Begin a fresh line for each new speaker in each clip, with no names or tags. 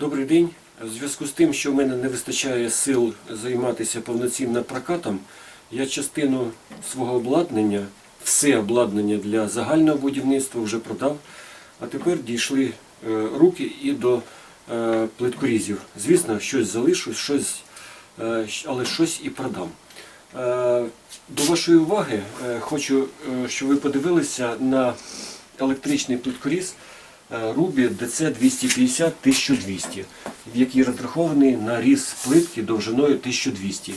Добрий день. В зв'язку з тим, що в мене не вистачає сил займатися повноцінним прокатом, я частину свого обладнання, все обладнання для загального будівництва вже продав, а тепер дійшли е, руки і до е, плиткорізів. Звісно, щось залишу, щось, е, але щось і продам. До вашої уваги хочу, щоб ви подивилися на електричний плиткоріз Рубі DC 250 1200, в який розрахований на різ плитки довжиною 1200.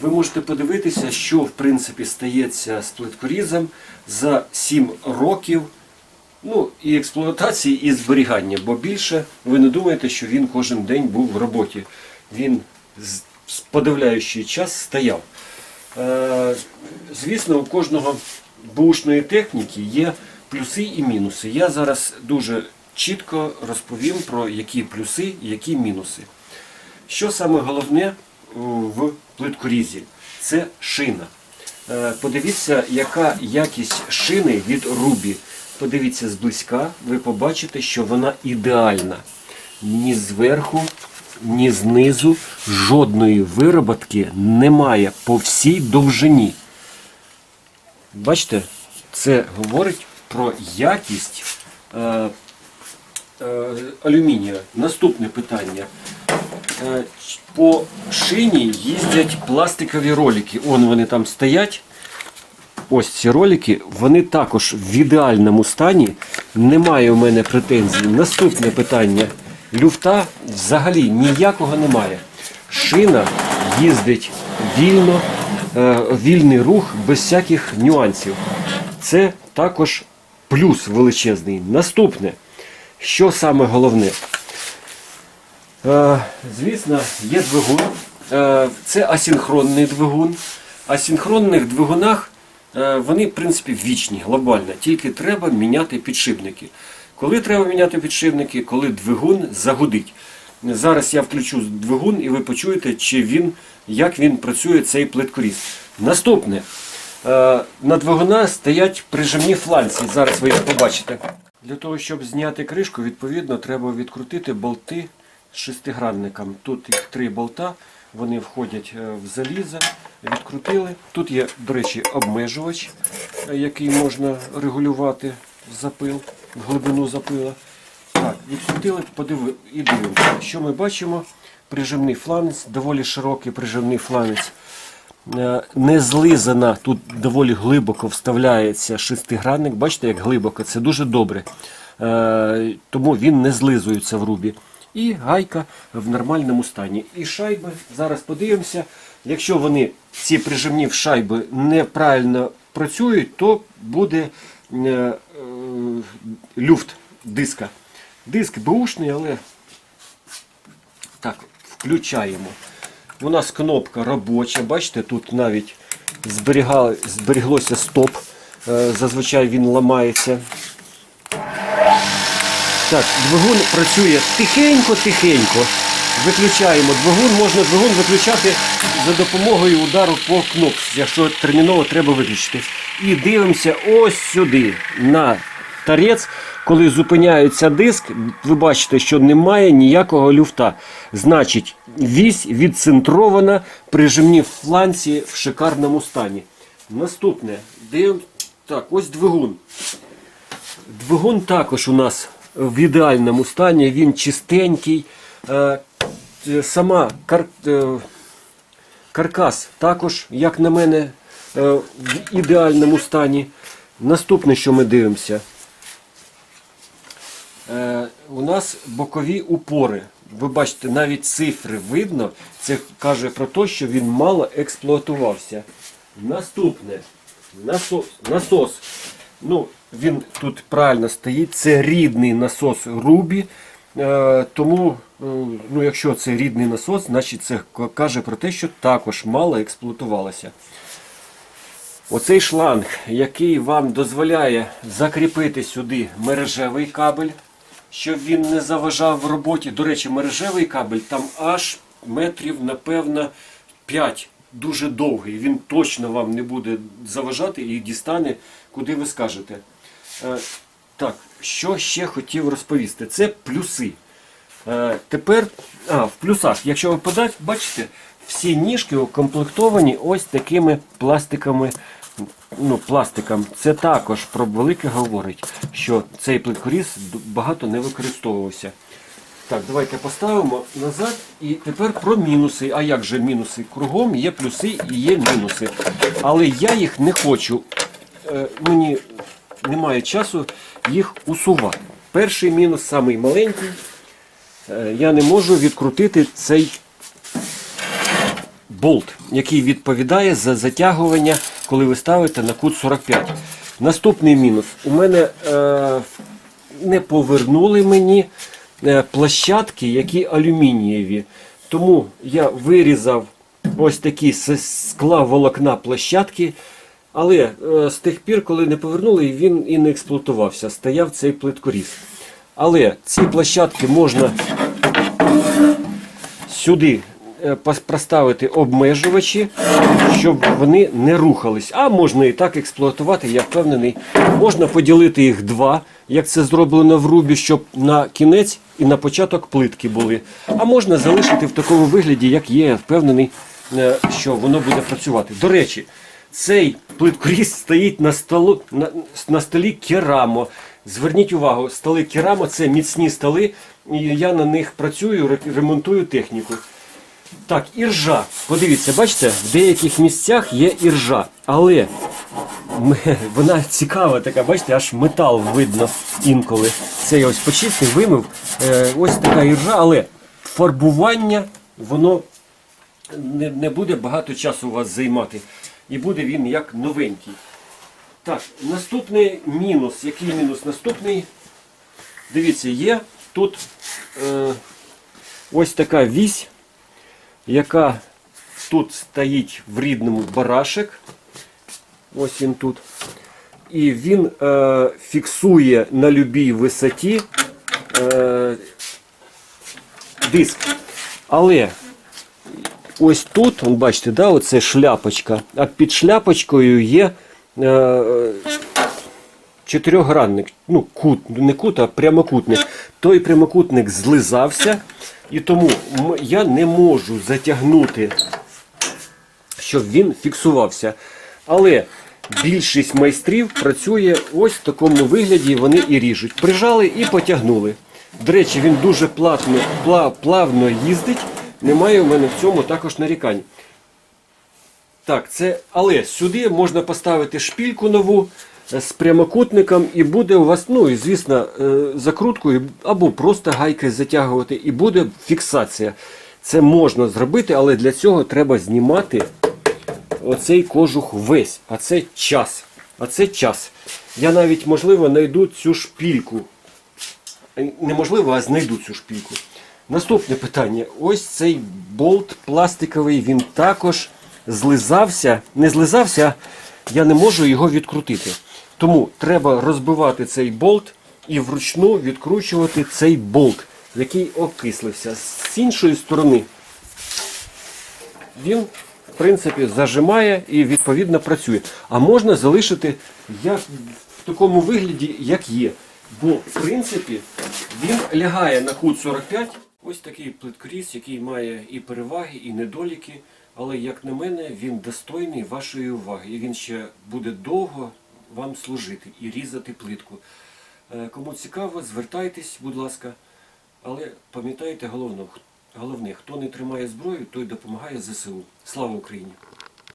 Ви можете подивитися, що в принципі стається з плиткорізом за 7 років ну, і експлуатації, і зберігання, бо більше ви не думаєте, що він кожен день був в роботі. Він подавляючий час стояв. Е, звісно, у кожного бушної техніки є плюси і мінуси. Я зараз дуже чітко розповім про які плюси і які мінуси. Що саме головне в плиткорізі? Це шина. Е, Подивіться, яка якість шини від Рубі. Подивіться зблизька, ви побачите, що вона ідеальна. Ні зверху, ні знизу жодної вироботки немає по всій довжині. Бачите, це говорить про якість е, е, алюмінія. Наступне питання. Е, По шині їздять пластикові ролики. Он вони там стоять. Ось ці ролики, вони також в ідеальному стані. Немає у мене претензій. Наступне питання. Люфта взагалі ніякого немає. Шина їздить вільно, е, вільний рух без всяких нюансів. Це також плюс величезний. Наступне, що саме головне? Е, Звісно, є двигун. Е, Це асинхронний двигун. Асинхронних двигунах е, вони, в принципі, вічні, глобально. Тільки треба міняти підшипники. Коли треба міняти підшипники, коли двигун загудить. Зараз я включу двигун і ви почуєте, чи він, як він працює цей плиткоріз. Наступне. Е, На двигуна стоять прижимні фланці. Зараз ви їх побачите. Для того, щоб зняти кришку, відповідно, треба відкрутити болти з шестигранником. Тут їх три болта, вони входять е, в залізо. Відкрутили. Тут є, до речі, обмежувач, е, який можна регулювати запил, в глибину запила. Так, відкрутили, подиви і дивимося. Що ми бачимо? Прижимний фланець, доволі широкий прижимний фланець. Е, Не злизана, тут доволі глибоко вставляється шестигранник. Бачите, як глибоко, це дуже добре. Е, Тому він не злизується в рубі. І гайка в нормальному стані. І шайби, зараз подивимося. Якщо вони, ці прижимні шайби, неправильно працюють, то буде е, люфт диска. Диск бушний, але так, включаємо. У нас кнопка робоча. Бачите, тут навіть зберіглося стоп. Е, Зазвичай він ламається. Так, двигун працює тихенько-тихенько. Виключаємо двигун, можна двигун виключати за допомогою удару по кнопці, якщо терміново треба виключити. І дивимося ось сюди на тарець. Коли зупиняється диск, ви бачите, що немає ніякого люфта. Значить, вісь відцентрована, прижимні фланці в шикарному стані. Наступне, дивимося. Так, ось двигун. Двигун також у нас в ідеальному стані, він чистенький. Е, е, Сама кар... е, каркас також, як на мене, в ідеальному стані. Наступне, що ми дивимося. Е, У нас бокові упори. Ви бачите, навіть цифри видно. Це каже про те, що він мало експлуатувався. Наступне. Насос. насос. Ну, він тут правильно стоїть. Це рідний насос Рубі. Е, тому, е, ну, якщо це рідний насос, значить це каже про те, що також мало експлуатувалося. Оцей шланг, який вам дозволяє закріпити сюди мережевий кабель, щоб він не заважав в роботі. До речі, мережевий кабель там аж метрів, напевно, 5. Дуже довгий. Він точно вам не буде заважати і дістане, куди ви скажете. Е, Так, що ще хотів розповісти? Це плюси. Е, тепер, а, в плюсах, якщо ви подать, бачите, всі ніжки укомплектовані ось такими пластиками. Ну, пластиком. Це також про велике говорить, що цей плиткоріз багато не використовувався. Так, давайте поставимо назад. І тепер про мінуси. А як же мінуси? Кругом є плюси і є мінуси. Але я їх не хочу. Е, мені немає часу їх усувати. Перший мінус, самий маленький. Е, я не можу відкрутити цей болт, який відповідає за затягування, коли ви ставите на кут 45. Наступний мінус. У мене е, не повернули мені е, площадки, які алюмінієві. Тому я вирізав ось такі скла волокна площадки. Але е, з тих пір, коли не повернули, він і не експлуатувався. Стояв цей плиткоріз. Але ці площадки можна сюди проставити обмежувачі, щоб вони не рухались. А можна і так експлуатувати, я впевнений. Можна поділити їх два, як це зроблено в рубі, щоб на кінець і на початок плитки були. А можна залишити в такому вигляді, як є, я впевнений, е, що воно буде працювати. До речі, цей плиткоріз стоїть на, столу, на, на столі керамо. Зверніть увагу, столи керамо це міцні столи, і я на них працюю, ремонтую техніку. Так, іржа. Подивіться, бачите, в деяких місцях є іржа, але вона цікава така, бачите, аж метал видно інколи. Це я ось почистив, вимив. Е, ось така іржа, але фарбування воно не, не буде багато часу у вас займати. І буде він як новенький. Так, наступний мінус. Який мінус? Наступний. Дивіться, є тут е, ось така вісь, яка тут стоїть в рідному барашек. Ось він тут. І він е, фіксує на любій висоті е, диск. Але ось тут, он, бачите, да, оце шляпочка, а під шляпочкою є е, чотирьохгранник, ну, кут, не кут, а прямокутник. Той прямокутник злизався, і тому я не можу затягнути, щоб він фіксувався. Але більшість майстрів працює ось в такому вигляді, вони і ріжуть. Прижали і потягнули. До речі, він дуже плавно, плавно їздить. Немає у мене в цьому також нарікань. Так, це, але сюди можна поставити шпільку нову з прямокутником, і буде у вас, ну і звісно, е, закруткою або просто гайки затягувати, і буде фіксація. Це можна зробити, але для цього треба знімати оцей кожух весь. А це час. А це час. Я навіть, можливо, знайду цю шпільку. Е, Неможливо, а знайду цю шпільку. Наступне питання. Ось цей болт пластиковий, він також злизався. Не злизався, я не можу його відкрутити. Тому треба розбивати цей болт і вручну відкручувати цей болт, який окислився. З іншої сторони він, в принципі, зажимає і відповідно працює. А можна залишити як в такому вигляді, як є. Бо, в принципі, він лягає на кут 45. Ось такий плиткоріз, який має і переваги, і недоліки. Але, як на мене, він достойний вашої уваги. І він ще буде довго вам служити і різати плитку. Е, Кому цікаво, звертайтесь, будь ласка. Але пам'ятайте головне, хто не тримає зброю, той допомагає ЗСУ. Слава Україні!